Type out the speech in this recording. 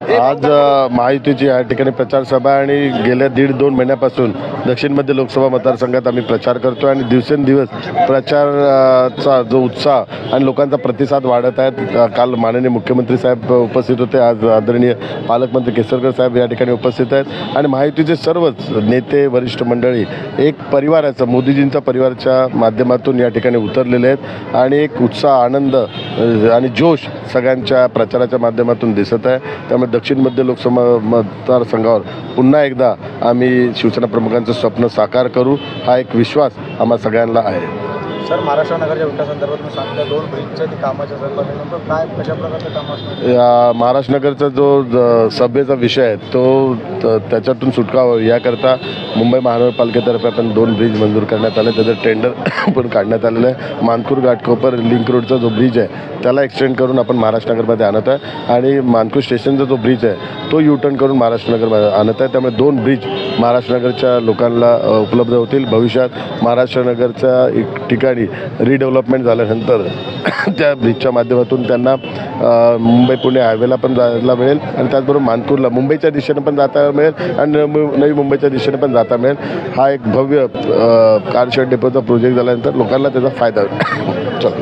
आज महायुतीची या ठिकाणी प्रचार सभा आणि गेल्या दीड दोन महिन्यापासून दक्षिण मध्य लोकसभा मतदारसंघात आम्ही प्रचार करतो आणि दिवसेंदिवस प्रचाराचा जो उत्साह आणि लोकांचा प्रतिसाद वाढत आहे काल माननीय मुख्यमंत्री साहेब उपस्थित होते. आज आदरणीय पालकमंत्री केसरकर साहेब या ठिकाणी उपस्थित आहेत. आणि महायुतीचे सर्वच नेते वरिष्ठ मंडळी एक परिवाराचं मोदीजींचा परिवाराच्या माध्यमातून या ठिकाणी उतरलेले आहेत. आणि एक उत्साह आनंद आणि जोश सगळ्यांच्या प्रचाराच्या माध्यमातून दिसत आहे. त्यामुळे दक्षिण मध्य लोकसभा मतदारसंघावर पुन्हा एकदा आम्ही शिवसेना प्रमुखांचं स्वप्न साकार करू. हा एक विश्वास आम्हा सगळ्यांना आहे. सर महाराष्ट्र नगरच्या विकासासंदर्भात मी सांगितलं दोन ब्रिजच्या ते कामाच्या संदर्भात नेमकं काय कशा प्रकारचं काम असणार या महाराष्ट्र नगरचा जो ज- सभेचा विषय आहे तो त- त्याच्यातून सुटका व्हावी. याकरता मुंबई महानगरपालिकेतर्फे आपण दोन ब्रिज मंजूर करण्यात आले. त्याचं टेंडर पण काढण्यात आलेलं आहे. मानकूर घाटकोपर लिंक रोडचा जो ब्रिज आहे त्याला एक्सटेंड करून आपण महाराष्ट्र नगरमध्ये आणत आहे. आणि मानकूर स्टेशनचा जो ब्रिज आहे तो यू टर्न करून महाराष्ट्र नगरमध्ये आणत आहे. त्यामुळे दोन ब्रिज महाराष्ट्र नगरच्या लोकांना अ, उपलब्ध होतील. भविष्यात महाराष्ट्र नगरच्या एक ठिकाणी रिडेव्हलपमेंट झाल्यानंतर त्या ब्रिजच्या माध्यमातून त्यांना मुंबई पुणे हायवेला पण जायला मिळेल आणि त्याचबरोबर मानपूरला मुंबईच्या दिशेने पण जाता मिळेल आणि नवी नवी मुंबईच्या दिशेने पण जाता मिळेल. हा एक भव्य कारशेड डेपोचा प्रोजेक्ट झाल्यानंतर लोकांना त्याचा फायदा होईल. चला.